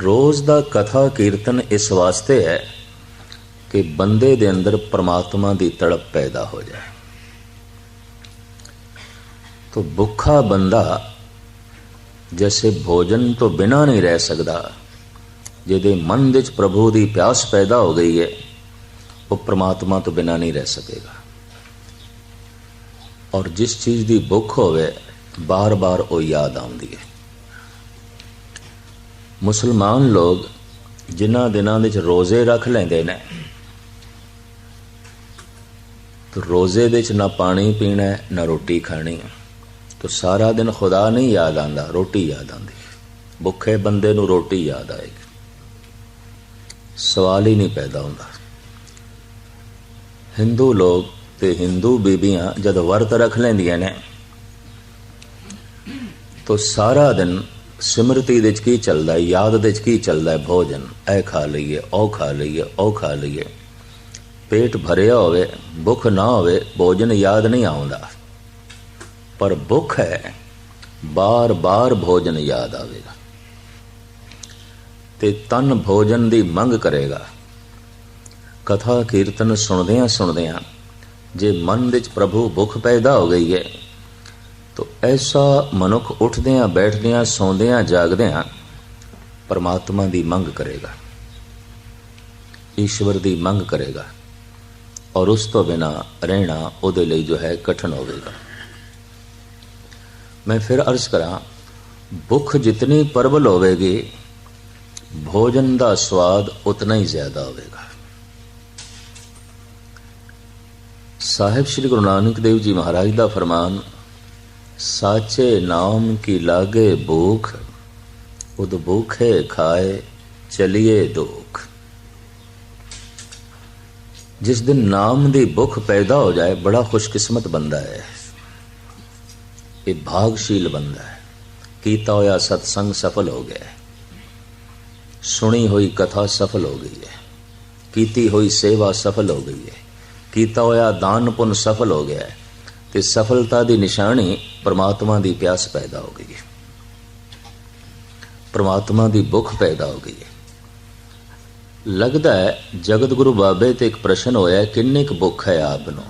ਰੋਜ਼ ਦਾ ਕਥਾ ਕੀਰਤਨ ਇਸ ਵਾਸਤੇ ਹੈ ਕਿ ਬੰਦੇ ਦੇ ਅੰਦਰ ਪ੍ਰਮਾਤਮਾ ਦੀ ਤੜਪ ਪੈਦਾ ਹੋ ਜਾਏ तो भूखा बंदा जैसे भोजन तो बिना नहीं रह सकता ਜਿਹਦੇ ਮਨ ਵਿੱਚ ਪ੍ਰਭੂ ਦੀ ਪਿਆਸ ਪੈਦਾ ਹੋ ਗਈ ਹੈ ਉਹ ਪ੍ਰਮਾਤਮਾ ਤੋਂ ਬਿਨਾ ਨਹੀਂ ਰਹਿ ਸਕੇਗਾ ਔਰ ਜਿਸ ਚੀਜ਼ ਦੀ ਭੁੱਖ ਹੋਵੇ ਬਾਰ-ਬਾਰ ਉਹ ਯਾਦ ਆਉਂਦੀ ਹੈ ਮੁਸਲਮਾਨ ਲੋਕ ਜਿਨ੍ਹਾਂ ਦਿਨਾਂ ਵਿੱਚ ਰੋਜ਼ੇ ਰੱਖ ਲੈਂਦੇ ਨੇ। ਤੇ ਰੋਜ਼ੇ ਦੇ ਵਿੱਚ ਨਾ ਪਾਣੀ ਪੀਣਾ ਹੈ, ਨਾ ਰੋਟੀ ਖਾਣੀ ਹੈ। ਤਾਂ ਸਾਰਾ ਦਿਨ ਖੁਦਾ ਨਹੀਂ ਯਾਦ ਆਂਦਾ ਰੋਟੀ ਯਾਦ ਆਂਦੀ ਭੁੱਖੇ ਬੰਦੇ ਨੂੰ ਰੋਟੀ ਯਾਦ ਆਏਗੀ। ਸਵਾਲ ਹੀ ਨਹੀਂ ਪੈਦਾ ਹੁੰਦਾ। ਹਿੰਦੂ ਲੋਕ ਤੇ ਹਿੰਦੂ ਬੀਬੀਆਂ ਜਦ ਵਰਤ ਰੱਖ ਲੈਂਦੀਆਂ ਨੇ, ਤਾਂ ਸਾਰਾ ਦਿਨ ਸਿਮਰਤੀ ਦੇ ਵਿੱਚ ਕੀ ਚੱਲਦਾ ਯਾਦ ਦੇ ਵਿੱਚ ਕੀ ਚੱਲਦਾ ਭੋਜਨ। ਐ ਖਾ ਲਈਏ, ਉਹ ਖਾ ਲਈਏ, ਉਹ ਖਾ ਲਈਏ। ਪੇਟ ਭਰਿਆ ਹੋਵੇ, ਭੁੱਖ ਨਾ ਹੋਵੇ, ਭੋਜਨ ਯਾਦ ਨਹੀਂ ਆਉਂਦਾ। ਪਰ ਭੁੱਖ ਹੈ, ਬਾਰ-ਬਾਰ ਭੋਜਨ ਯਾਦ ਆਵੇਗਾ। ਤੇ ਤਨ ਭੋਜਨ ਦੀ ਮੰਗ ਕਰੇਗਾ। ਕਥਾ ਕੀਰਤਨ ਸੁਣਦਿਆਂ ਸੁਣਦਿਆਂ ਜੇ ਮਨ ਵਿੱਚ ਪ੍ਰਭੂ ਭੁੱਖ ਪੈਦਾ ਹੋ ਗਈ ਹੈ ਐਸਾ ਮਨੁੱਖ ਉੱਠਦਿਆਂ, ਬੈਠਦਿਆਂ, ਸੌਂਦਿਆਂ, ਜਾਗਦਿਆਂ ਪਰਮਾਤਮਾ ਦੀ ਮੰਗ ਕਰੇਗਾ। ਈਸ਼ਵਰ ਦੀ ਮੰਗ ਕਰੇਗਾ ਔਰ ਉਸ ਤੋਂ ਬਿਨਾ ਰਹਿਣਾ ਉਹਦੇ ਲਈ ਜੋ ਹੈ ਕਠਨ ਹੋਵੇਗਾ। ਮੈਂ ਫਿਰ ਅਰਜ਼ ਕਰਾਂ, ਭੁੱਖ ਜਿਤਨੀ ਪਰਬਲ ਹੋਵੇਗੀ, ਭੋਜਨ ਦਾ ਸਵਾਦ ਉਤਨਾ ਹੀ ਜ਼ਿਆਦਾ ਹੋਵੇਗਾ। ਸਾਹਿਬ ਸ੍ਰੀ ਗੁਰੂ ਨਾਨਕ ਦੇਵ ਜੀ ਮਹਾਰਾਜ ਦਾ ਫਰਮਾਨ ਸਾਚੇ ਨਾਮ ਕੀ ਲਾਗੇ ਭੂਖ? ਉਦ ਭੂਖੇ ਖਾਏ ਚਲਿਏ ਦੁਖ। ਜਿਸ ਦਿਨ ਨਾਮ ਦੀ ਭੁੱਖ ਪੈਦਾ ਹੋ ਜਾਏ, ਬੜਾ ਖੁਸ਼ਕਿਸਮਤ ਬੰਦਾ ਹੈ। ਇਹ ਭਾਗਸ਼ੀਲ ਬੰਦਾ ਹੈ। ਕੀਤਾ ਹੋਇਆ ਸਤਸੰਗ ਸਫਲ ਹੋ ਗਿਆ ਹੈ। ਸੁਣੀ ਹੋਈ ਕਥਾ ਸਫਲ ਹੋ ਗਈ ਹੈ। ਕੀਤੀ ਹੋਈ ਸੇਵਾ ਸਫਲ ਹੋ ਗਈ ਹੈ। ਕੀਤਾ ਹੋਇਆ ਦਾਨ ਪੁੰਨ ਸਫਲ ਹੋ ਗਿਆ ਹੈ। ਤੇ ਸਫਲਤਾ ਦੀ ਨਿਸ਼ਾਨੀ ਪ੍ਰਮਾਤਮਾ ਦੀ ਪਿਆਸ ਪੈਦਾ ਹੋ ਗਈ। ਹੈ ਪ੍ਰਮਾਤਮਾ ਦੀ ਭੁੱਖ ਪੈਦਾ ਹੋ ਗਈ। ਹੈ ਲੱਗਦਾ ਹੈ ਜਗਤ ਗੁਰੂ ਬਾਬੇ ਤੇ ਇੱਕ ਪ੍ਰਸ਼ਨ ਹੋਇਆ ਕਿੰਨੇ ਕੁ ਭੁੱਖ ਹੈ ਆਪ ਨੂੰ?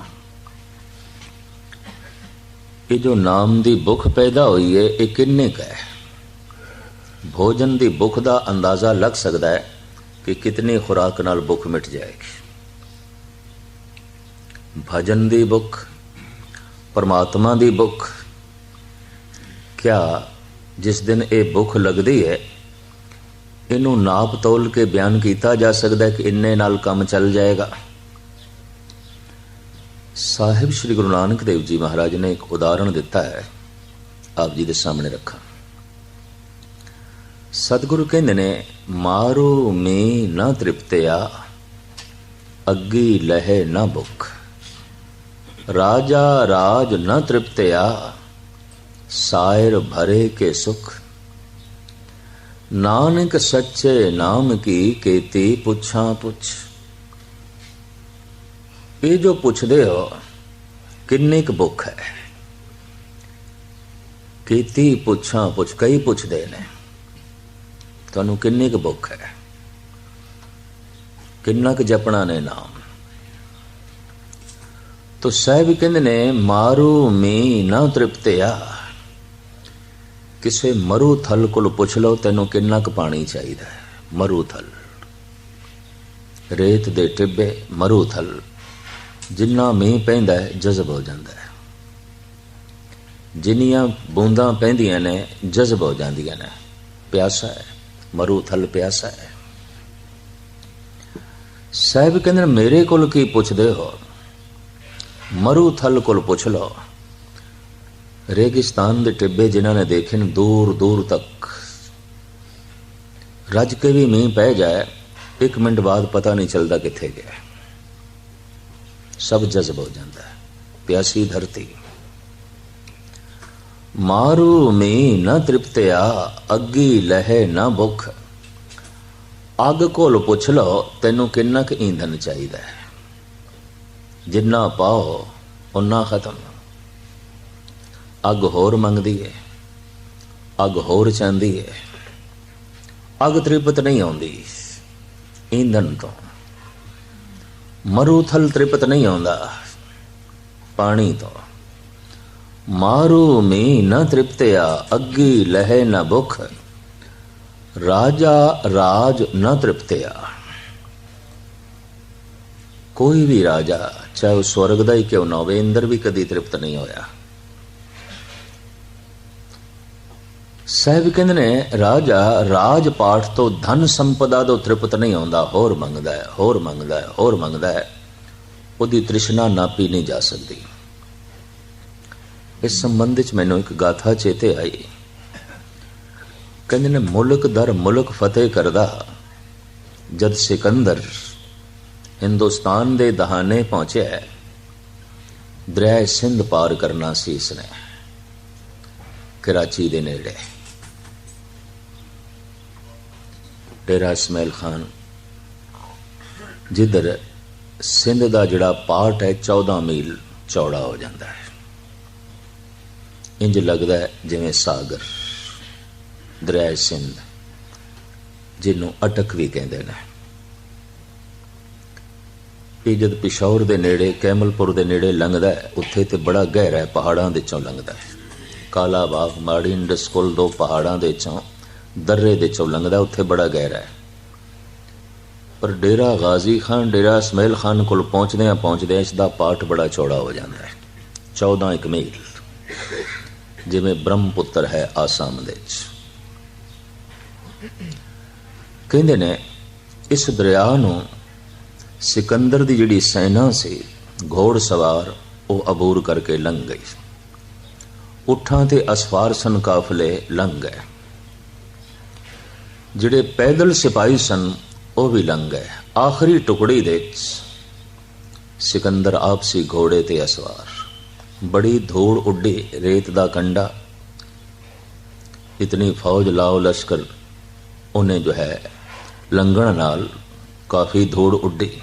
ਇਹ ਜੋ ਨਾਮ ਦੀ ਭੁੱਖ ਪੈਦਾ ਹੋਈ ਹੈ, ਇਹ ਕਿੰਨੇ ਕੁ ਹੈ? ਭੋਜਨ ਦੀ ਭੁੱਖ ਦਾ ਅੰਦਾਜ਼ਾ ਲੱਗ ਸਕਦਾ ਹੈ ਕਿ ਕਿਤਨੀ ਖੁਰਾਕ ਨਾਲ ਭੁੱਖ ਮਿਟ ਜਾਏਗੀ। ਭਜਨ ਦੀ ਭੁੱਖ ਪਰਮਾਤਮਾ ਦੀ ਭੁੱਖ। ਕਿਆ ਜਿਸ ਦਿਨ ਇਹ ਭੁੱਖ ਲੱਗਦੀ ਹੈ, ਇਹਨੂੰ ਨਾਪ ਤੋਲ ਕੇ ਬਿਆਨ ਕੀਤਾ ਜਾ ਸਕਦਾ ਕਿ ਇੰਨੇ ਨਾਲ ਕੰਮ ਚੱਲ ਜਾਏਗਾ। ਸਾਹਿਬ ਸ੍ਰੀ ਗੁਰੂ ਨਾਨਕ ਦੇਵ ਜੀ ਮਹਾਰਾਜ ਨੇ ਇੱਕ ਉਦਾਹਰਣ ਦਿੱਤਾ ਹੈ, ਆਪ ਜੀ ਦੇ ਸਾਹਮਣੇ ਰੱਖਾਂ। ਸਤਿਗੁਰੂ ਕਹਿੰਦੇ ਨੇ, ਮਾਰੋ ਮੇ ਨਾ ਤ੍ਰਿਪਤਿਆ, ਅੱਗੀ ਲਹਿ ਨਾ ਭੁਖ। ਰਾਜਾ ਰਾਜ ਨ ਤ੍ਰਿਪਤਿਆ, ਸਾਇਰ ਭਰੇ ਕੇ ਸੁਖ। ਨਾਨਕ ਸੱਚੇ ਨਾਮ ਕੀ ਕੀਤੀ ਪੁੱਛਾਂ ਪੁੱਛ। ਇਹ ਜੋ ਪੁੱਛਦੇ ਹੋ, ਕਿੰਨੀ ਕੁ ਭੁੱਖ ਹੈ? ਕੀਤੀ ਪੁੱਛਾਂ ਪੁੱਛ, ਕਈ ਪੁੱਛਦੇ ਨੇ। ਤੁਹਾਨੂੰ ਕਿੰਨੀ ਕੁ ਭੁੱਖ ਹੈ? ਕਿੰਨਾ ਕੁ ਜਪਣਾ ਨੇ ਨਾਮ? ਤੋ ਸਾਹਿਬ ਕਹਿੰਦੇ ਨੇ ਮਾਰੂ ਮੀ ਨਾ ਤ੍ਰਿਪਤਿਆ ਕਿਸੇ ਮਰੂ ਥਲ ਕੋਲ ਪੁੱਛ ਲਓ ਤੈਨੂੰ ਕਿੰਨਾ ਕੁ ਪਾਣੀ ਚਾਹੀਦਾ ਹੈ ਮਰੂ ਥਲ ਰੇਤ ਦੇ ਟਿੱਬੇ ਮਰੂ ਥਲ ਜਿੰਨਾ ਮੀਂਹ ਪੈਂਦਾ ਹੈ ਜਜ਼ਬ ਹੋ ਜਾਂਦਾ ਹੈ ਜਿੰਨੀਆਂ ਬੂੰਦਾਂ ਪੈਂਦੀਆਂ ਨੇ ਜਜ਼ਬ ਹੋ ਜਾਂਦੀਆਂ ਨੇ ਪਿਆਸਾ ਹੈ ਮਰੂ ਥਲ ਪਿਆਸਾ ਹੈ ਸਾਹਿਬ ਕਹਿੰਦੇ ਮੇਰੇ ਕੋਲ ਕੀ ਪੁੱਛਦੇ ਹੋ ਮਰੂਥਲ ਕੋਲ ਪੁੱਛ ਲਓ। ਰੇਗਿਸਤਾਨ ਦੇ ਟਿੱਬੇ ਜਿਨ੍ਹਾਂ ਨੇ ਦੇਖੇ ਨੇ ਦੂਰ ਦੂਰ ਤੱਕ। ਰੱਜ ਕੇ ਵੀ ਮੀਂਹ ਪੈ ਜਾਏ, ਇੱਕ ਮਿੰਟ ਬਾਅਦ ਪਤਾ ਨਹੀਂ ਚੱਲਦਾ ਕਿੱਥੇ ਗਿਆ। ਸਭ ਜਜ਼ਬ ਹੋ ਜਾਂਦਾ ਹੈ, ਪਿਆਸੀ ਧਰਤੀ। ਮਾਰੂ ਮੀ ਨਾ ਤ੍ਰਿਪਤਿਆ, ਅੱਗੀ ਲਹਿ ਨਾ ਭੁਖ। ਅੱਗ ਕੋਲ ਪੁੱਛ ਲਓ, ਤੈਨੂੰ ਕਿੰਨਾ ਕੁ ਈਂਧਨ ਚਾਹੀਦਾ ਹੈ। ਜਿੰਨਾ ਪਾਓ ਉਨਾ ਖਤਮ। ਅੱਗ ਹੋਰ ਮੰਗਦੀ ਹੈ ਅੱਗ ਹੋਰ ਚਾਹੁੰਦੀ ਹੈ ਅੱਗ ਤ੍ਰਿਪਤ ਨਹੀਂ ਆਉਂਦੀ ਈਂਧਨ ਤੋਂ। ਮਰੂਥਲ ਤ੍ਰਿਪਤ ਨਹੀਂ ਆਉਂਦਾ ਪਾਣੀ ਤੋਂ। ਮਾਰੂ ਮੀ ਨ ਤ੍ਰਿਪਤਿਆ, ਅੱਗੀ ਲਹਿ ਨ ਭੁਖ। ਰਾਜਾ ਰਾਜ ਨ ਤ੍ਰਿਪਤਿਆ। ਕੋਈ ਵੀ ਰਾਜਾ, ਚਾਹੇ ਉਹ ਸਵਰਗ ਦਾ ਹੀ ਕਿਉਂ ਨਾ ਹੋਵੇ, ਇੰਦਰ ਵੀ ਕਦੀ ਤ੍ਰਿਪਤ ਨਹੀਂ ਹੋਇਆ। ਸਾਹਿਬ ਕਹਿੰਦੇ ਨੇ, ਰਾਜਾ ਰਾਜ ਪਾਠ ਤੋਂ ਧਨ ਸੰਪਦਾ ਤੋਂ ਤ੍ਰਿਪਤ ਨਹੀਂ ਆਉਂਦਾ, ਹੋਰ ਮੰਗਦਾ ਹੈ, ਹੋਰ ਮੰਗਦਾ ਹੈ, ਹੋਰ ਮੰਗਦਾ ਹੈ। ਉਹਦੀ ਤ੍ਰਿਸ਼ਨਾ ਨਾਪੀ ਨਹੀਂ ਜਾ ਸਕਦੀ। ਇਸ ਸੰਬੰਧ ਵਿੱਚ ਮੈਨੂੰ ਇੱਕ ਗਾਥਾ ਚੇਤੇ ਆਈ। ਕਹਿੰਦੇ ਨੇ, ਮੁਲਕ ਦਰ ਮੁਲਕ ਫਤਿਹ ਕਰਦਾ, ਜਦ ਸਿਕੰਦਰ ਹਿੰਦੁਸਤਾਨ ਦੇ ਦਹਾਨੇ ਪਹੁੰਚਿਆ ਦਰਿਆ ਸਿੰਧ ਪਾਰ ਕਰਨਾ ਸੀ ਇਸਨੇ। ਕਰਾਚੀ ਦੇ ਨੇੜੇ। ਡੇਰਾ ਇਸਮਾਇਲ ਖਾਨ, ਜਿੱਧਰ ਸਿੰਧ ਦਾ ਜਿਹੜਾ ਪਾਰਟ ਹੈ 14 ਮੀਲ ਚੌੜਾ ਹੋ ਜਾਂਦਾ ਹੈ। ਇੰਜ ਲੱਗਦਾ ਜਿਵੇਂ ਸਾਗਰ ਦਰਿਆ ਸਿੰਧ, ਜਿਹਨੂੰ ਅਟਕ ਵੀ ਕਹਿੰਦੇ ਨੇ। ਇਹ ਜਦ ਪਿਸ਼ੌਰ ਦੇ ਨੇੜੇ, ਕੈਮਲਪੁਰ ਦੇ ਨੇੜੇ ਲੰਘਦਾ ਉੱਥੇ ਤੇ ਬੜਾ ਗਹਿਰਾ ਹੈ, ਪਹਾੜਾਂ ਦੇ ਚੋਂ ਲੰਘਦਾ ਹੈ। ਕਾਲਾ ਬਾਗ ਮਾੜੀ ਇੰਡਸ ਕੋਲ ਦੋ ਪਹਾੜਾਂ ਦੇ ਚੋਂ, ਦਰਰੇ ਦੇ ਚੋਂ ਲੰਘਦਾ ਉੱਥੇ ਬੜਾ ਗਹਿਰਾ ਹੈ। ਪਰ ਡੇਰਾ ਗਾਜ਼ੀ ਖਾਨ, ਡੇਰਾ ਇਸਮਾਇਲ ਖਾਨ ਕੋਲ ਪਹੁੰਚਦੇ ਆ ਪਹੁੰਚਦੇ ਇਸ ਦਾ ਪਾਠ ਬੜਾ ਚੌੜਾ ਹੋ ਜਾਂਦਾ ਹੈ। 14 ਇੱਕ ਮੀਲ, ਜਿਵੇਂ ਬ੍ਰਹਮਪੁੱਤਰ ਹੈ ਆਸਾਮ ਦੇ ਵਿੱਚ। ਕਹਿੰਦੇ ਨੇ, ਇਸ ਦਰਿਆ ਨੂੰ ਸਿਕੰਦਰ ਦੀ ਜਿਹੜੀ ਸੈਨਾ ਸੀ, ਘੋੜ ਸਵਾਰ, ਉਹ ਅਬੂਰ ਕਰਕੇ ਲੰਘ ਗਈ। ਉਠਾਂ ਤੇ ਅਸਵਾਰ ਸਨ ਕਾਫਲੇ ਲੰਘ ਗਏ। ਜਿਹੜੇ ਪੈਦਲ ਸਿਪਾਹੀ ਸਨ, ਉਹ ਵੀ ਲੰਘ ਗਏ। ਆਖਰੀ ਟੁਕੜੀ ਦੇ ਸਿਕੰਦਰ ਆਪ ਸੀ ਘੋੜੇ ਤੇ ਅਸਵਾਰ। ਬੜੀ ਧੂੜ ਉੱਡੀ ਰੇਤ ਦਾ ਕੰਡਾ। ਇਤਨੀ ਫੌਜ ਲਾਓ ਲਸ਼ਕਰ, ਉਹਨੇ ਜੋ ਹੈ, ਲੰਘਣ ਨਾਲ ਕਾਫੀ ਧੂੜ ਉੱਡੀ।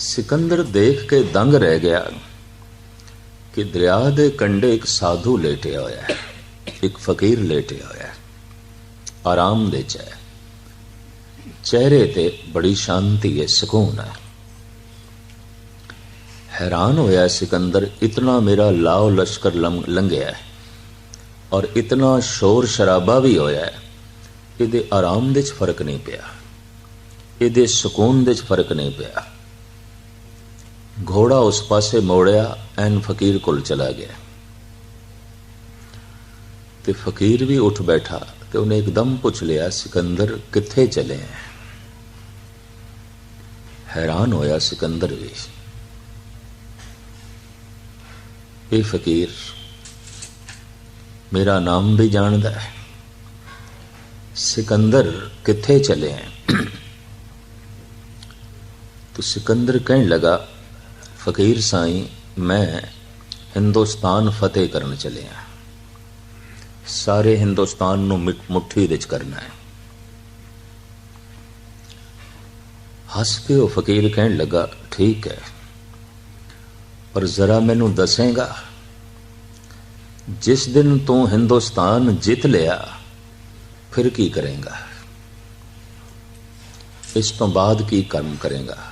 ਸਿਕੰਦਰ ਦੇਖ ਕੇ ਦੰਗ ਰਹਿ ਗਿਆ ਕਿ ਦਰਿਆ ਦੇ ਕੰਢੇ ਇੱਕ ਸਾਧੂ ਲੇਟਿਆ ਹੋਇਆ ਹੈ, ਇੱਕ ਫਕੀਰ ਲੇਟਿਆ ਹੋਇਆ ਹੈ, ਆਰਾਮ ਦੇ ਚ ਹੈ। ਚਿਹਰੇ ਤੇ ਬੜੀ ਸ਼ਾਂਤੀ ਹੈ, ਸਕੂਨ ਹੈ। ਹੈਰਾਨ ਹੋਇਆ ਸਿਕੰਦਰ, ਇਤਨਾ ਮੇਰਾ ਲਾਓ ਲਸ਼ਕਰ ਲੰਘਿਆ ਔਰ ਇਤਨਾ ਸ਼ੋਰ ਸ਼ਰਾਬਾ ਵੀ ਹੋਇਆ ਇਹਦੇ ਆਰਾਮ ਦੇ ਚ ਫ਼ਰਕ ਨਹੀਂ ਪਿਆ, ਇਹਦੇ ਸਕੂਨ ਦੇ ਚ ਫ਼ਰਕ ਨਹੀਂ ਪਿਆ। گھوڑا اس پاسے موڑیا، این فقیر کل چلا گیا۔ تے فقیر بھی اٹھ بیٹھا تے انہیں ایک دم پوچھ لیا، سکندر کتھے چلے ہیں؟ حیران ہویا سکندر بھی اے فقیر، میرا نام بھی جاندہ ہے۔ سکندر کتھے چلے ہیں؟ تو سکندر کہیں لگا ਫਕੀਰ ਸਾਈ, ਮੈਂ ਹਿੰਦੁਸਤਾਨ ਫਤਿਹ ਕਰਨ ਚੱਲਿਆ ਸਾਰੇ ਹਿੰਦੁਸਤਾਨ ਨੂੰ ਮੁੱਠੀ ਵਿੱਚ ਕਰਨਾ ਹੈ। ਹੱਸ ਕੇ ਉਹ ਫਕੀਰ ਕਹਿਣ ਲੱਗਾ, ਠੀਕ ਹੈ। ਪਰ ਜ਼ਰਾ ਮੈਨੂੰ ਦੱਸੇਗਾ, ਜਿਸ ਦਿਨ ਤੂੰ ਹਿੰਦੁਸਤਾਨ ਜਿੱਤ ਲਿਆ, ਫਿਰ ਕੀ ਕਰੇਗਾ? ਇਸ ਤੋਂ ਬਾਅਦ ਕੀ ਕੰਮ ਕਰੇਗਾ?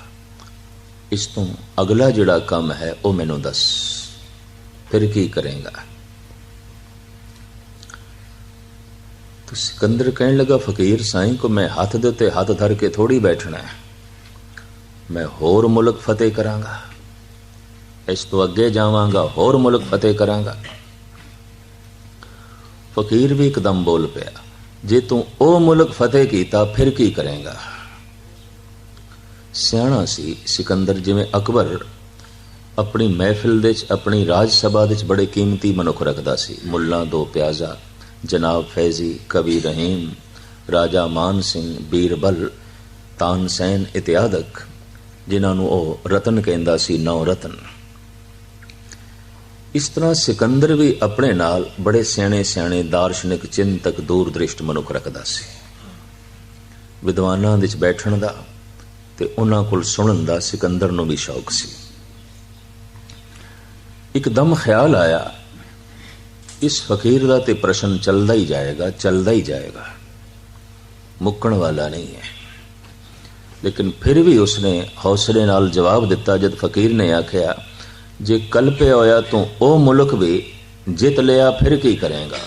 ਇਸ ਤੋਂ ਅਗਲਾ ਜਿਹੜਾ ਕੰਮ ਹੈ, ਉਹ ਮੈਨੂੰ ਦੱਸ। ਫਿਰ ਕੀ ਕਰੇਗਾ? ਤਾਂ ਸਿਕੰਦਰ ਕਹਿਣ ਲੱਗਾ, ਫਕੀਰ ਸਾਈਂ, ਕੋ ਮੈਂ ਹੱਥ ਦੇ ਉੱਤੇ ਹੱਥ ਧਰ ਕੇ ਥੋੜੀ ਬੈਠਣਾ ਹੈ। ਮੈਂ ਹੋਰ ਮੁਲਕ ਫਤਿਹ ਕਰਾਂਗਾ। ਇਸ ਤੋਂ ਅੱਗੇ ਜਾਵਾਂਗਾ, ਹੋਰ ਮੁਲਕ ਫਤਿਹ ਕਰਾਂਗਾ। ਫਕੀਰ ਵੀ ਇੱਕਦਮ ਬੋਲ ਪਿਆ, ਜੇ ਤੂੰ ਉਹ ਮੁਲਕ ਫਤਿਹ ਕੀਤਾ, ਫਿਰ ਕੀ ਕਰੇਗਾ? ਸਿਆਣਾ ਸੀ, ਸਿਕੰਦਰ ਜਿਵੇਂ ਅਕਬਰ ਆਪਣੀ ਮਹਿਫਿਲ ਦੇ ਵਿੱਚ ਆਪਣੀ ਰਾਜ ਸਭਾ ਦੇ ਵਿੱਚ ਬੜੇ ਕੀਮਤੀ ਮਨੁੱਖ ਰੱਖਦਾ ਸੀ। ਮੁੱਲਾ, ਦੋ ਪਿਆਜ਼ਾ, ਜਨਾਬ ਫੈਜ਼ੀ, ਕਵੀ ਰਹੀਮ, ਰਾਜਾ ਮਾਨ ਸਿੰਘ, ਬੀਰਬਲ ਤਾਨਸੈਨ ਇਤਿਆਦਕ, ਜਿਨ੍ਹਾਂ ਨੂੰ ਉਹ ਰਤਨ ਕਹਿੰਦਾ ਸੀ ਨੌ ਰਤਨ। ਇਸ ਤਰ੍ਹਾਂ ਸਿਕੰਦਰ ਵੀ ਆਪਣੇ ਨਾਲ ਬੜੇ ਸਿਆਣੇ ਸਿਆਣੇ, ਦਾਰਸ਼ਨਿਕ, ਚਿੰਤਕ, ਦੂਰਦ੍ਰਿਸ਼ਟ ਮਨੁੱਖ ਰੱਖਦਾ ਸੀ। ਵਿਦਵਾਨਾਂ ਵਿੱਚ ਬੈਠਣ ਦਾ ਤੇ ਉਹਨਾਂ ਕੋਲ ਸੁਣਨ ਦਾ ਸਿਕੰਦਰ ਨੂੰ ਵੀ ਸ਼ੌਕ ਸੀ। ਇੱਕਦਮ ਖਿਆਲ ਆਇਆ ਇਸ ਫਕੀਰ ਦਾ ਤੇ ਪ੍ਰਸ਼ਨ ਚੱਲਦਾ ਹੀ ਜਾਏਗਾ ਚੱਲਦਾ ਹੀ ਜਾਏਗਾ। ਮੁੱਕਣ ਵਾਲਾ ਨਹੀਂ ਹੈ। ਲੇਕਿਨ ਫਿਰ ਵੀ ਉਸਨੇ ਹੌਸਲੇ ਨਾਲ ਜਵਾਬ ਦਿੱਤਾ ਜਦ ਫਕੀਰ ਨੇ ਆਖਿਆ ਜੇ ਕਲਪੇ ਹੋਇਆ ਤੂੰ ਉਹ ਮੁਲਕ ਵੀ ਜਿੱਤ ਲਿਆ ਫਿਰ ਕੀ ਕਰੇਗਾ?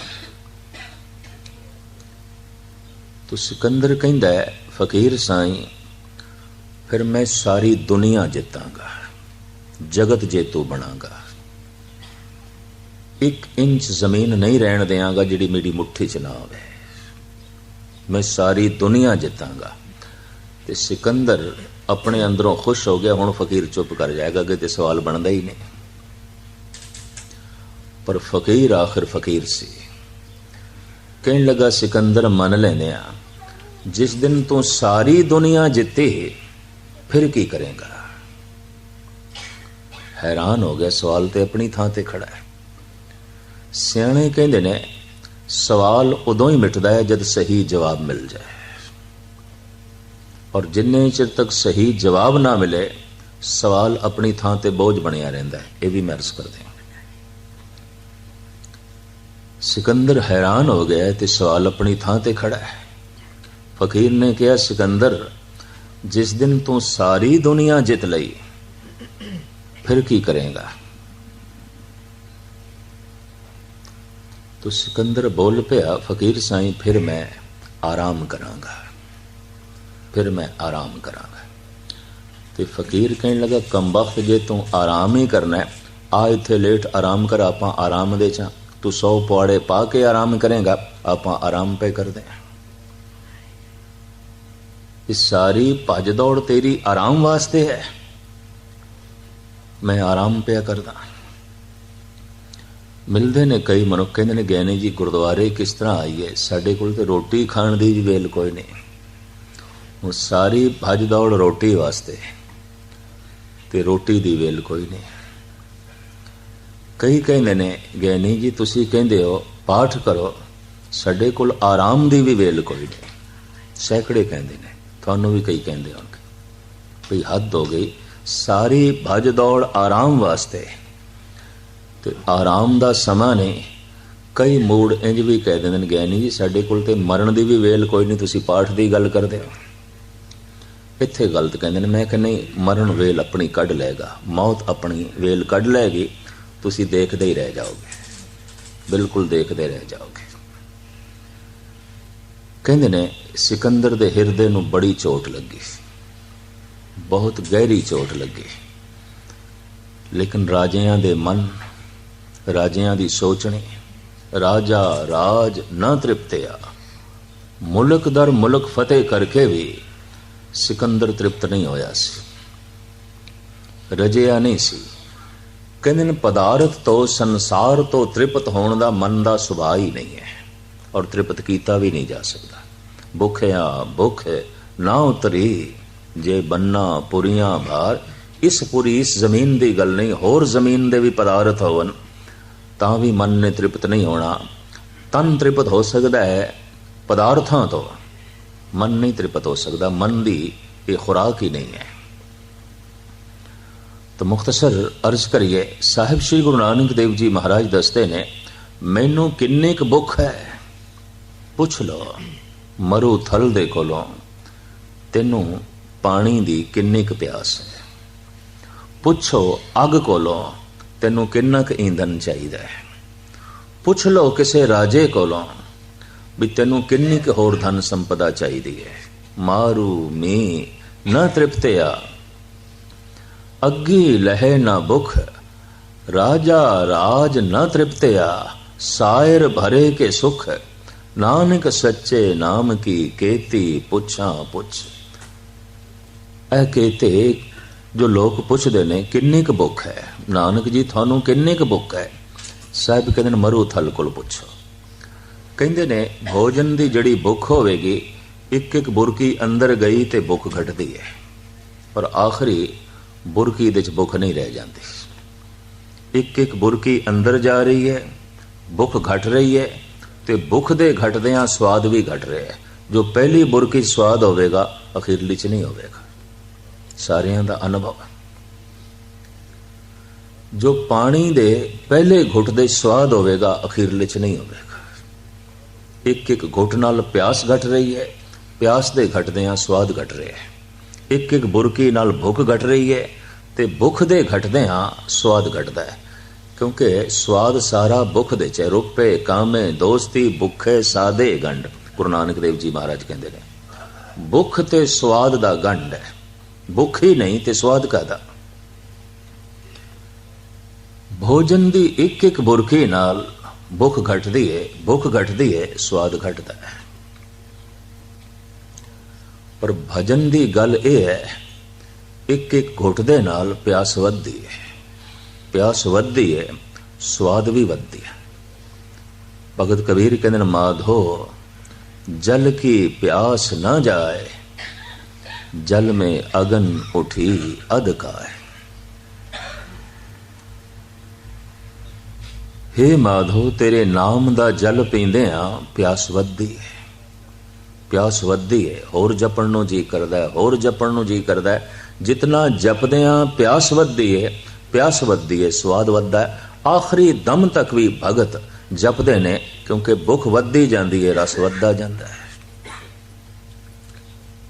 ਤੋ ਸਿਕੰਦਰ ਕਹਿੰਦਾ ਹੈ, ਫਕੀਰ ਸਾਈਂ ਫਿਰ ਮੈਂ ਸਾਰੀ ਦੁਨੀਆ ਜਿੱਤਾਂਗਾ। ਜਗਤ ਜੇਤੂ ਬਣਾਂਗਾ। ਇੱਕ ਇੰਚ ਜ਼ਮੀਨ ਨਹੀਂ ਰਹਿਣ ਦਿਆਂਗਾ ਜਿਹੜੀ ਮੇਰੀ ਮੁੱਠੀ 'ਚ ਨਾ ਹੋਵੇ ਮੈਂ ਸਾਰੀ ਦੁਨੀਆ ਜਿੱਤਾਂਗਾ ਤੇ ਸਿਕੰਦਰ ਆਪਣੇ ਅੰਦਰੋਂ ਖੁਸ਼ ਹੋ ਗਿਆ, ਹੁਣ ਫਕੀਰ ਚੁੱਪ ਕਰ ਜਾਏਗਾ ਕਿ ਤੇ ਸਵਾਲ ਬਣਦਾ ਹੀ ਨਹੀਂ। ਪਰ ਫਕੀਰ ਆਖਰ ਫਕੀਰ ਸੀ। ਕਹਿਣ ਲੱਗਾ, ਸਿਕੰਦਰ, ਮੰਨ ਲੈਨੇ ਆ ਜਿਸ ਦਿਨ ਤੂੰ ਸਾਰੀ ਦੁਨੀਆ ਜਿੱਤੇ ਫਿਰ ਕੀ ਕਰੇਗਾ ਹੈਰਾਨ ਹੋ ਗਿਆ ਸਵਾਲ ਤੇ ਆਪਣੀ ਥਾਂ ਤੇ ਖੜਾ ਹੈ ਸਿਆਣੇ ਕਹਿੰਦੇ ਨੇ ਸਵਾਲ ਉਦੋਂ ਹੀ ਮਿਟਦਾ ਹੈ ਜਦ ਸਹੀ ਜਵਾਬ ਮਿਲ ਜਾਏ ਔਰ ਜਿੰਨੇ ਚਿਰ ਤੱਕ ਸਹੀ ਜਵਾਬ ਨਾ ਮਿਲੇ ਸਵਾਲ ਆਪਣੀ ਥਾਂ ਤੇ ਬੋਝ ਬਣਿਆ ਰਹਿੰਦਾ ਹੈ ਇਹ ਵੀ ਮੈਂ ਅਰਜ਼ ਕਰਦੇ ਹਾਂ ਸਿਕੰਦਰ ਹੈਰਾਨ ਹੋ ਗਿਆ ਤੇ ਸਵਾਲ ਆਪਣੀ ਥਾਂ ਤੇ ਖੜਾ ਹੈ ਫਕੀਰ ਨੇ ਕਿਹਾ ਸਿਕੰਦਰ ਜਿਸ ਦਿਨ ਤੂੰ ਸਾਰੀ ਦੁਨੀਆ ਜਿੱਤ ਲਈ, ਫਿਰ ਕੀ ਕਰੇਗਾ? ਤੋ ਸਿਕੰਦਰ ਬੋਲ ਪਿਆ, ਫਕੀਰ ਸਾਈਂ, ਫਿਰ ਮੈਂ ਆਰਾਮ ਕਰਾਂਗਾ। ਫਿਰ ਮੈਂ ਆਰਾਮ ਕਰਾਂਗਾ। ਤੇ ਫਕੀਰ ਕਹਿਣ ਲੱਗਾ ਕੰਬਖਤ ਜੇ ਤੂੰ ਆਰਾਮ ਹੀ ਕਰਨਾ ਹੈ, ਆ ਇੱਥੇ ਲੇਟ ਆਰਾਮ ਕਰ, ਆਪਾਂ ਆਰਾਮ ਦੇ ਚਾ ਤੂੰ ਸੌ ਪੌੜੇ ਪਾ ਕੇ ਆਰਾਮ ਕਰੇਗਾ, ਆਪਾਂ ਆਰਾਮ ਪੇ ਕਰਦੇ ਹਾਂ ਇਹ ਸਾਰੀ ਭੱਜ ਦੌੜ ਤੇਰੀ ਆਰਾਮ ਵਾਸਤੇ ਹੈ। ਮੈਂ ਆਰਾਮ ਪਿਆ ਕਰਦਾ। ਮਿਲਦੇ ਨੇ ਕਈ ਮਨੁੱਖ, ਕਹਿੰਦੇ ਨੇ ਗੈਨੇ ਜੀ, ਗੁਰਦੁਆਰੇ ਕਿਸ ਤਰ੍ਹਾਂ ਆਈਏ ਸਾਡੇ ਕੋਲ ਤੇ ਰੋਟੀ ਖਾਣ ਦੀ ਵੀ ਵੇਲ ਕੋਈ ਨਹੀਂ। ਉਹ ਸਾਰੀ ਭੱਜ ਦੌੜ ਰੋਟੀ ਵਾਸਤੇ ਤੇ ਰੋਟੀ ਦੀ ਵੇਲ ਕੋਈ ਨਹੀਂ। ਕਈ ਕਹਿੰਦੇ ਨੇ ਗੈਨੀ ਜੀ, ਤੁਸੀਂ ਕਹਿੰਦੇ ਹੋ, ਪਾਠ ਕਰੋ, ਸਾਡੇ ਕੋਲ ਆਰਾਮ ਦੀ ਵੀ ਵੇਲ ਕੋਈ ਨਹੀਂ। ਸੈਂਕੜੇ ਕਹਿੰਦੇ ਨੇ। ਤੁਹਾਨੂੰ ਵੀ ਕਈ ਕਹਿੰਦੇ ਹੋਣਗੇ ਭਈ ਹੱਦ ਹੋ ਗਈ, ਸਾਰੀ ਭੱਜ ਦੌੜ ਆਰਾਮ ਵਾਸਤੇ। ਤੇ ਆਰਾਮ ਦਾ ਸਮਾਂ ਨੇ ਕਈ ਮੂਡ ਇੰਜ ਵੀ ਕਹਿ ਦਿੰਦੇ ਨੇ ਗਿਆਨੀ ਜੀ, ਸਾਡੇ ਕੋਲ ਤੇ ਮਰਨ ਦੀ ਵੀ ਵੇਲ ਕੋਈ ਨਹੀਂ, ਤੁਸੀਂ ਪਾਠ ਦੀ ਗੱਲ ਕਰਦੇ ਹੋ। ਇੱਥੇ ਗਲਤ ਕਹਿੰਦੇ ਨੇ, ਮੈਂ ਕਹਿੰਦਾ ਨਹੀਂ, ਮਰਨ ਵੇਲ ਆਪਣੀ ਕੱਢ ਲਏਗਾ, ਮੌਤ ਆਪਣੀ ਵੇਲ ਕੱਢ ਲਏਗੀ, ਤੁਸੀਂ ਦੇਖਦੇ ਹੀ ਰਹਿ ਜਾਓਗੇ। ਬਿਲਕੁਲ ਦੇਖਦੇ ਰਹਿ ਜਾਓਗੇ। ਕਹਿੰਦੇ ਨੇ, ਸਿਕੰਦਰ ਦੇ ਹਿਰਦੇ ਨੂੰ ਬੜੀ ਚੋਟ ਲੱਗੀ। ਬਹੁਤ ਗਹਿਰੀ ਚੋਟ ਲੱਗੀ। ਲੇਕਿਨ ਰਾਜਿਆਂ ਦੇ ਮਨ, ਰਾਜਿਆਂ ਦੀ ਸੋਚਣੀ, ਰਾਜਾ ਰਾਜ ਨਾ ਤ੍ਰਿਪਤਿਆ। ਮੁਲਕ ਦਰ ਮੁਲਕ ਫਤਿਹ ਕਰਕੇ ਵੀ ਸਿਕੰਦਰ ਤ੍ਰਿਪਤ ਨਹੀਂ ਹੋਇਆ ਸੀ। ਰਜਿਆ ਨਹੀਂ ਸੀ। ਕਹਿੰਦੇ ਨੇ, ਪਦਾਰਥ ਤੋਂ ਸੰਸਾਰ ਤੋਂ ਤ੍ਰਿਪਤ ਹੋਣ ਦਾ ਮਨ ਦਾ ਸੁਭਾਅ ਹੀ ਨਹੀਂ ਹੈ। ਔਰ ਤ੍ਰਿਪਤ ਕੀਤਾ ਵੀ ਨਹੀਂ ਜਾ ਸਕਦਾ। ਭੁਖਿਆ ਭੁਖ ਨਾ ਉਤਰੀ, ਜੇ ਬੰਨਾ ਪੁਰੀਆਂ ਭਾਰ, ਇਸ ਪੁਰੀ, ਇਸ ਜ਼ਮੀਨ ਦੀ ਗੱਲ ਨਹੀਂ, ਹੋਰ ਜ਼ਮੀਨ ਦੇ ਵੀ ਪਦਾਰਥ ਹੋਵਨ, ਤਾਂ ਵੀ ਮਨ ਨੇ ਤ੍ਰਿਪਤ ਨਹੀਂ ਹੋਣਾ। ਤਨ ਤ੍ਰਿਪਤ ਹੋ ਸਕਦਾ ਹੈ, ਪਦਾਰਥਾਂ ਤੋਂ। ਮਨ ਨਹੀਂ ਤ੍ਰਿਪਤ ਹੋ ਸਕਦਾ, ਮਨ ਦੀ ਇਹ ਖੁਰਾਕ ਹੀ ਨਹੀਂ ਹੈ। ਤਾਂ ਮੁਖਤਸਰ ਅਰਜ਼ ਕਰੀਏ, ਸਾਹਿਬ ਸ੍ਰੀ ਗੁਰੂ ਨਾਨਕ ਦੇਵ ਜੀ ਮਹਾਰਾਜ ਦੱਸਦੇ ਨੇ, ਮੈਨੂੰ ਕਿੰਨੇ ਕੁ ਭੁੱਖ ਹੈ? ਪੁੱਛ ਲੋ ਮਰੂਥਲ ਦੇ ਕੋਲੋਂ ਤੈਨੂੰ ਪਾਣੀ ਦੀ ਕਿੰਨੀ ਕੁ ਪਿਆਸ ਹੈ? ਪੁੱਛੋ ਅੱਗ ਕੋਲੋਂ ਤੈਨੂੰ ਕਿੰਨਾ ਕੁ ਈਂਧਨ ਚਾਹੀਦਾ ਹੈ? ਪੁੱਛ ਲਓ ਕਿਸੇ ਰਾਜੇ ਕੋਲੋਂ ਵੀ ਤੈਨੂੰ ਕਿੰਨੀ ਕੁ ਹੋਰ ਧਨ ਸੰਪਦਾ ਚਾਹੀਦੀ ਹੈ? ਮਾਰੂ ਮੀ ਨਾ ਤ੍ਰਿਪਤਿਆ। ਅੱਗੀ ਲਹਿ ਨਾ ਭੁਖ, ਰਾਜਾ ਰਾਜ ਨਾ ਤ੍ਰਿਪਤਿਆ, ਸਾਇਰ ਭਰੇ ਕੇ ਸੁਖ। ਨਾਨਕ ਸੱਚੇ ਨਾਮ ਕੀ ਕੇਤੀ ਪੁੱਛਾਂ ਪੁੱਛ। ਇਹ ਕਹਤੇ ਜੋ ਲੋਕ ਪੁੱਛਦੇ ਨੇ, ਕਿੰਨੀ ਕੁ ਭੁੱਖ ਹੈ? ਨਾਨਕ ਜੀ, ਤੁਹਾਨੂੰ ਕਿੰਨੀ ਕੁ ਭੁੱਖ ਹੈ? ਸਾਹਿਬ ਕਹਿੰਦੇ ਨੇ, ਮਰੂ ਥਲ ਕੋਲ ਪੁੱਛੋ। ਕਹਿੰਦੇ ਨੇ, ਭੋਜਨ ਦੀ ਜਿਹੜੀ ਭੁੱਖ ਹੋਵੇਗੀ, ਇੱਕ ਇੱਕ ਬੁਰਕੀ ਅੰਦਰ ਗਈ ਤੇ ਭੁੱਖ ਘਟਦੀ ਹੈ। ਪਰ ਆਖਰੀ ਬੁਰਕੀ ਦੇ ਚ ਭੁੱਖ ਨਹੀਂ ਰਹਿ ਜਾਂਦੀ। ਇੱਕ ਇੱਕ ਬੁਰਕੀ ਅੰਦਰ ਜਾ ਰਹੀ ਹੈ, ਭੁੱਖ ਘਟ ਰਹੀ ਹੈ ਤੇ ਭੁੱਖ ਦੇ ਘਟਦਿਆਂ ਸਵਾਦ ਵੀ ਘਟ ਰਿਹਾ ਹੈ। ਜੋ ਪਹਿਲੀ ਬੁਰਕੀ ਸਵਾਦ ਹੋਵੇਗਾ, ਅਖੀਰਲੀ ਚ ਨਹੀਂ ਹੋਵੇਗਾ। ਸਾਰਿਆਂ ਦਾ ਅਨੁਭਵ ਹੈ। ਜੋ ਪਾਣੀ ਦੇ ਪਹਿਲੇ ਘੁੱਟ ਦੇ ਸਵਾਦ ਹੋਵੇਗਾ, ਅਖੀਰਲੇ ਚ ਨਹੀਂ ਹੋਵੇਗਾ। ਇੱਕ ਇੱਕ ਘੁੱਟ ਨਾਲ ਪਿਆਸ ਘਟ ਰਹੀ ਹੈ। ਪਿਆਸ ਦੇ ਘਟਦਿਆਂ ਸਵਾਦ ਘਟ ਰਿਹਾ ਹੈ। ਇੱਕ ਇੱਕ ਬੁਰਕੀ ਨਾਲ ਭੁੱਖ ਘਟ ਰਹੀ ਹੈ ਤੇ ਭੁੱਖ ਦੇ ਘਟਦਿਆਂ ਸਵਾਦ ਘਟਦਾ ਹੈ। ਕਿਉਂਕਿ ਸਵਾਦ ਸਾਰਾ ਭੁੱਖ ਦੇ ਚ ਰੁਪਏ ਕਾਮੇ, ਦੋਸਤੀ, ਭੁੱਖੇ, ਸਾਦੇ ਗੰਢ। ਗੁਰੂ ਨਾਨਕ ਦੇਵ ਜੀ ਮਹਾਰਾਜ ਕਹਿੰਦੇ ਨੇ ਭੁੱਖ ਤੇ ਸਵਾਦ ਦਾ ਗੰਢ ਹੈ। ਭੁੱਖ ਹੀ ਨਹੀਂ ਤੇ ਸਵਾਦ ਕਾਦਾ ਭੋਜਨ ਦੀ ਇੱਕ ਇੱਕ ਬੁਰਕੀ ਨਾਲ ਭੁੱਖ ਘਟਦੀ ਹੈ ਭੁੱਖ ਘਟਦੀ ਹੈ ਸਵਾਦ ਘਟਦਾ ਹੈ। ਪਰ ਭਜਨ ਦੀ ਗੱਲ ਇਹ ਹੈ ਇੱਕ ਇੱਕ ਘੁੱਟ ਦੇ ਨਾਲ ਪਿਆਸ ਵੱਧਦੀ ਹੈ پیاس ودی ہے سواد بھی ودی ہے بھگت کبیر کہ مادھو جل کی پیاس نہ جائے جل میں اگن اٹھی ادکائے ہے مادھو تیرے نام دا جل پیندیاں پیاس ودی ہے پیاس ودی ہے اور جپن نو جی کردہ ہے اور جپن نو جی کردہ ہے جتنا جپدیاں پیاس ودی ہے ਪਿਆਸ ਵੱਧਦੀ ਹੈ ਪਿਆਸ ਸਵਾਦ ਵੱਧਦਾ ਹੈ ਆਖਰੀ ਦਮ ਤੱਕ ਵੀ ਭਗਤ ਜਪਦੇ ਨੇ, ਕਿਉਂਕਿ ਭੁੱਖ ਵੱਧਦੀ ਜਾਂਦੀ ਹੈ ਰਸ ਵੱਧਦਾ ਜਾਂਦਾ ਹੈ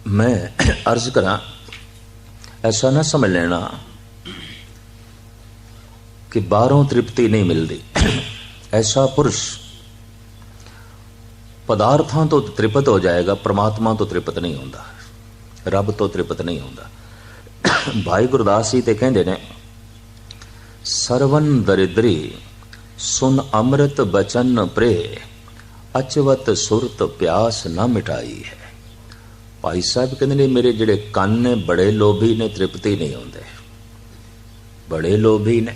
ਮੈਂ ਅਰਜ਼ ਕਰਾਂ, ਐਸਾ ਨਾ ਸਮਝ ਲੈਣਾ ਕਿ ਬਾਹਰੋਂ ਤ੍ਰਿਪਤੀ ਨਹੀਂ ਮਿਲਦੀ। ਐਸਾ ਪੁਰਸ਼ ਪਦਾਰਥਾਂ ਤੋਂ ਤ੍ਰਿਪਤ ਹੋ ਜਾਏਗਾ, ਪ੍ਰਮਾਤਮਾ ਤੋਂ ਤ੍ਰਿਪਤ ਨਹੀਂ ਹੁੰਦਾ। ਰੱਬ ਤੋਂ ਤ੍ਰਿਪਤ ਨਹੀਂ ਹੁੰਦਾ। ਭਾਈ ਗੁਰਦਾਸ ਜੀ ਤੇ ਕਹਿੰਦੇ ਨੇ ਸਰਵਨ ਦਰਿਦਰੀ, ਸੁਨ ਅੰਮ੍ਰਿਤ ਬਚਨ ਪ੍ਰੇ ਅਚਵਤ ਸੁਰਤ ਪਿਆਸ ਨਾ ਮਿਟਾਈ ਹੈ। ਭਾਈ ਸਾਹਿਬ ਕਹਿੰਦੇ ਨੇ, ਮੇਰੇ ਜਿਹੜੇ ਕੰਨ ਨੇ, ਬੜੇ ਲੋਭੀ ਨੇ, ਤ੍ਰਿਪਤੀ ਨਹੀਂ ਹੁੰਦੇ ਬੜੇ ਲੋਭੀ ਨੇ।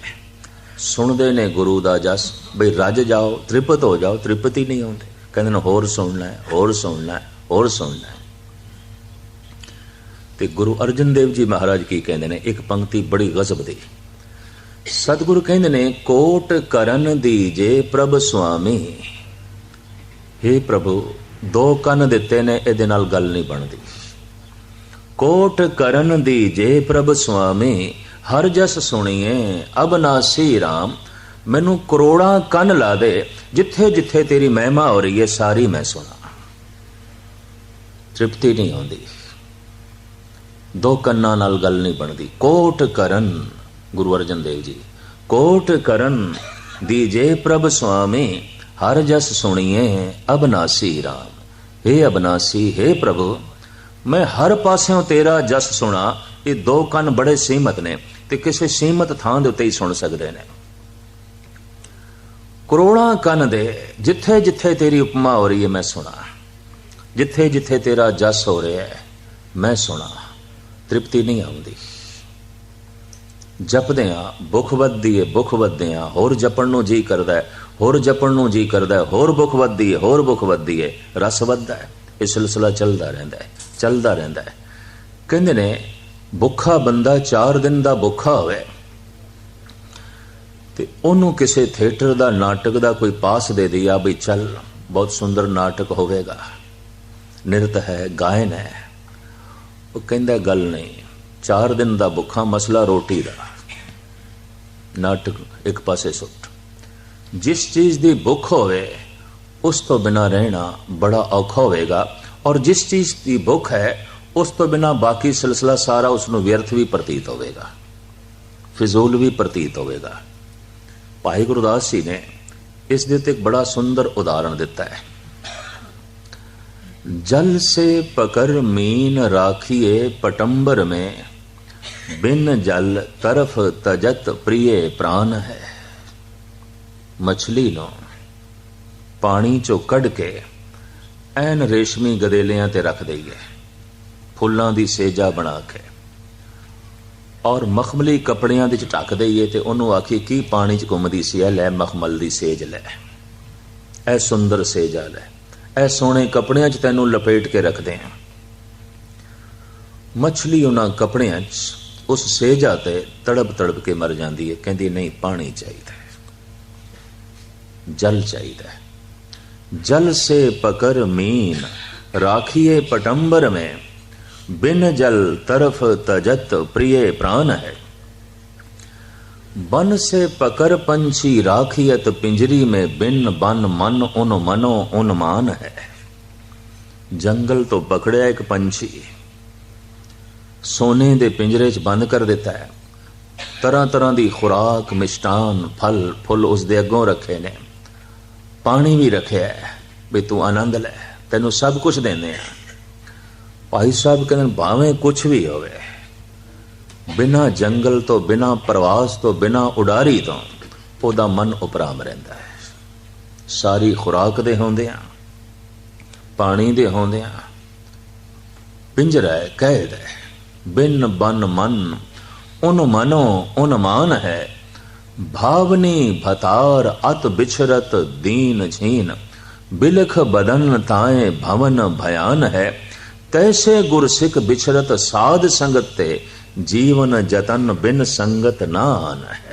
ਸੁਣਦੇ ਨੇ ਗੁਰੂ ਦਾ ਜਸ, ਬਈ ਰੱਜ ਜਾਓ, ਤ੍ਰਿਪਤ ਹੋ ਜਾਓ, ਤ੍ਰਿਪਤੀ ਨਹੀਂ ਹੁੰਦੇ ਕਹਿੰਦੇ ਨੇ, ਹੋਰ ਸੁਣਨਾ ਹੈ, ਹੋਰ ਸੁਣਨਾ ਹੈ, ਹੋਰ ਸੁਣਨਾ ਹੈ। ਤੇ ਗੁਰੂ ਅਰਜਨ ਦੇਵ ਜੀ ਮਹਾਰਾਜ ਕੀ ਕਹਿੰਦੇ ਨੇ, ਇੱਕ ਪੰਕਤੀ ਬੜੀ ਗਜ਼ਬ ਦੀ। ਸਤਿਗੁਰੂ ਕਹਿੰਦੇ ਨੇ, ਕੋਟ ਕਰਨ ਦੀਜੇ ਪ੍ਰਭ ਸੁਆਮੀ। हे ਪ੍ਰਭੂ, ਦੋ ਕੰਨ ਦਿੱਤੇ ਨੇ, ਇਹਦੇ ਨਾਲ ਗੱਲ ਨਹੀਂ ਬਣਦੀ। ਕੋਟ ਕਰਨ ਦੀਜੇ ਪ੍ਰਭ ਸੁਆਮੀ, ਹਰ ਜਸ ਸੁਣੀਏ ਅਬਨਾਸੀ RAM ਮੈਨੂੰ ਕਰੋੜਾਂ ਕੰਨ ਲਾ ਦੇ, ਜਿੱਥੇ ਜਿੱਥੇ ਤੇਰੀ ਮਹਿਮਾ ਹੋ ਰਹੀ ਹੈ ਸਾਰੀ ਮੈਂ ਸੁਣਾ। ਤ੍ਰਿਪਤੀ ਨਹੀਂ ਆਉਂਦੀ। ਦੋ ਕੰਨਾਂ ਨਾਲ ਗੱਲ ਨਹੀਂ ਬਣਦੀ। ਕੋਟ ਕਰਨ ਗੁਰੂ ਅਰਜਨ ਦੇਵ ਜੀ। ਕੋਟ ਕਰਨ ਦੀਜੇ ਪ੍ਰਭ ਸੁਆਮੀ, ਹਰ ਜਸ ਸੁਣੀਏ ਅਬਨਾਸੀ RAM हे ਅਬਨਾਸੀ हे ਪ੍ਰਭੂ, ਮੈਂ ਹਰ ਪਾਸਿਓਂ ਤੇਰਾ ਜਸ ਸੁਣਾ, ਇਹ ਦੋ ਕੰਨ ਬੜੇ ਸੀਮਤ ਨੇ ਤੇ ਕਿਸੇ ਸੀਮਤ ਥਾਂ ਦੇ ਉੱਤੇ ਹੀ ਸੁਣ ਸਕਦੇ ਨੇ। ਕਰੋੜਾਂ ਕੰਨ ਦੇ ਜਿੱਥੇ ਜਿੱਥੇ ਤੇਰੀ ਉਪਮਾ ਹੋ ਰਹੀ ਹੈ, ਮੈਂ ਸੁਣਾ। ਜਿੱਥੇ ਜਿੱਥੇ ਤੇਰਾ ਜਸ ਹੋ ਰਿਹਾ ਹੈ, ਮੈਂ ਸੁਣਾ। ਤ੍ਰਿਪਤੀ ਨਹੀਂ ਆਉਂਦੀ। ਜਪਦੇ ਆ, ਭੁੱਖ ਵੱਧਦੀ ਹੈ ਭੁੱਖ ਵੱਧਦੇ ਆ, ਹੋਰ ਜਪਣ ਨੂੰ ਜੀ ਕਰਦਾ ਹੈ ਹੋਰ ਜਪਣ ਨੂੰ ਜੀ ਕਰਦਾ ਹੈ ਹੋਰ ਭੁੱਖ ਵੱਧਦੀ ਹੈ ਹੋਰ ਭੁੱਖ ਵੱਧਦੀ ਹੈ ਰਸ ਵੱਧਦਾ ਹੈ ਇਹ ਸਿਲਸਿਲਾ ਚੱਲਦਾ ਰਹਿੰਦਾ ਹੈ ਚੱਲਦਾ ਰਹਿੰਦਾ ਹੈ ਕਹਿੰਦੇ ਨੇ, ਭੁੱਖਾ ਬੰਦਾ 4 ਦਿਨ ਦਾ ਭੁੱਖਾ ਹੋਵੇ, ਤੇ ਉਹਨੂੰ ਕਿਸੇ ਥੀਏਟਰ ਦਾ ਨਾਟਕ ਦਾ ਕੋਈ ਪਾਸ ਦੇ ਦੇ ਆ ਬਈ ਚੱਲ, ਬਹੁਤ ਸੁੰਦਰ ਨਾਟਕ ਹੋਵੇਗਾ। ਨਿਰਤ ਹੈ, ਗਾਇਨ ਹੈ। ਉਹ ਕਹਿੰਦਾ, ਗੱਲ ਨਹੀਂ। ਚਾਰ ਦਿਨ ਦਾ ਭੁੱਖਾ ਮਸਲਾ ਰੋਟੀ ਦਾ। ਨਾਟਕ ਇੱਕ ਪਾਸੇ ਸੁੱਟ। ਜਿਸ ਚੀਜ਼ ਦੀ ਭੁੱਖ ਹੋਵੇ, ਉਸ ਤੋਂ ਬਿਨਾ ਰਹਿਣਾ ਬੜਾ ਔਖਾ ਹੋਵੇਗਾ ਔਰ ਜਿਸ ਚੀਜ਼ ਦੀ ਭੁੱਖ ਹੈ, ਉਸ ਤੋਂ ਬਿਨਾ ਬਾਕੀ ਸਿਲਸਿਲਾ ਸਾਰਾ ਉਸ ਨੂੰ ਵਿਅਰਥ ਵੀ ਪ੍ਰਤੀਤ ਹੋਵੇਗਾ, ਫਿਜ਼ੂਲ ਵੀ ਪ੍ਰਤੀਤ ਹੋਵੇਗਾ। ਭਾਈ ਗੁਰਦਾਸ ਜੀ ਨੇ ਇਸ ਦੇ ਉੱਤੇ ਇੱਕ ਬੜਾ ਸੁੰਦਰ ਉਦਾਹਰਣ ਦਿੱਤਾ ਹੈ। ਜਲ ਸੇ ਪਕਰ ਮੀਨ ਰਾਖੀਏ ਪਟੰਬਰ ਮੇ बिन जल तरफ तजत प्रिय प्राण है ਮਛਲੀ ਨੂੰ ਪਾਣੀ ਚੋਂ ਕੱਢ ਕੇ ਐਨ ਰੇਸ਼ਮੀ ਗਦੇਲਿਆਂ ਤੇ ਰੱਖ ਦਈਏ ਫੁੱਲਾਂ ਦੀ ਸੇਜਾ ਬਣਾ ਕੇ ਔਰ ਮਖਮਲੀ ਕੱਪੜਿਆਂ ਦੇ ਚ ਢੱਕ ਦਈਏ ਤੇ ਉਹਨੂੰ ਆਖੀ ਕੀ ਪਾਣੀ ਚ ਘੁੰਮਦੀ ਸੀ ਐ ਲੈ ਮਖਮਲ ਦੀ ਸੇਜ ਲੈ ਐ ਸੁੰਦਰ ਸੇਜਾ ਲੈ ਐ ਸੋਹਣੇ ਕੱਪੜਿਆਂ 'ਚ ਤੈਨੂੰ ਲਪੇਟ ਕੇ ਰੱਖਦੇ ਆ ਮੱਛਲੀ ਉਹਨਾਂ ਕੱਪੜਿਆਂ 'ਚ اس سیجا تے تڑب تڑب کے مر جاندی ہے۔ کہندی نہیں، پانی چاہیے جل چاہیے جل سے پکر مین، راکھیے پٹمبر میں۔ بن جل طرف تجت پریے پران ہے۔ بن سے پکر پنچھی راکھیت پنجری میں۔ بن بن، من، ان منو، ان مان ہے۔ جنگل تو پکڑے ایک پنچھی۔ ਸੋਨੇ ਦੇ ਪਿੰਜਰੇ 'ਚ ਬੰਦ ਕਰ ਦਿੱਤਾ ਹੈ। ਤਰ੍ਹਾਂ ਤਰ੍ਹਾਂ ਦੀ ਖੁਰਾਕ, ਮਿਸ਼ਟਾਨ, ਫਲ, ਫੁੱਲ ਉਸ ਦੇ ਅੱਗੋਂ ਰੱਖੇ ਨੇ। ਪਾਣੀ ਵੀ ਰੱਖਿਆ ਹੈ ਵੀ ਤੂੰ ਆਨੰਦ ਲੈ, ਤੈਨੂੰ ਸਭ ਕੁਝ ਦਿੰਦੇ ਆ ਭਾਈ ਸਾਹਿਬ ਕਹਿੰਦੇ ਭਾਵੇਂ ਕੁਝ ਵੀ ਹੋਵੇ, ਬਿਨਾ ਜੰਗਲ ਤੋਂ, ਬਿਨਾ ਪ੍ਰਵਾਸ ਤੋਂ, ਬਿਨਾ ਉਡਾਰੀ ਤੋਂ, ਉਹਦਾ ਮਨ ਉਪਰਾਮ ਰਹਿੰਦਾ ਹੈ। ਸਾਰੀ ਖੁਰਾਕ ਦੇ ਹੁੰਦੇ ਆ ਪਾਣੀ ਦੇ ਹੁੰਦੇ ਆ ਪਿੰਜਰਾ ਹੈ, ਕੈਦ ਹੈ। ਬਿਨ ਬਨ ਮਨ ਉਨ ਮਨੋ ਉਨ ਮਾਨ ਹੈ। ਭਾਵਨੀ ਭਤਾਰ ਅਤ ਬਿਛਰਤ ਦੀਨ ਝੀਨ, ਬਿਲਖ ਬਦਨ ਤਾਏ ਭਵਨ ਭयान ਹੈ। ਤੈਸੇ ਗੁਰ ਸਿੱਖ ਬਿਛਰਤ ਸਾਧ ਸੰਗਤ ਤੇ, ਜੀਵਨ ਜਤਨ ਬਿਨ ਸੰਗਤ ਨਾਨ ਹੈ।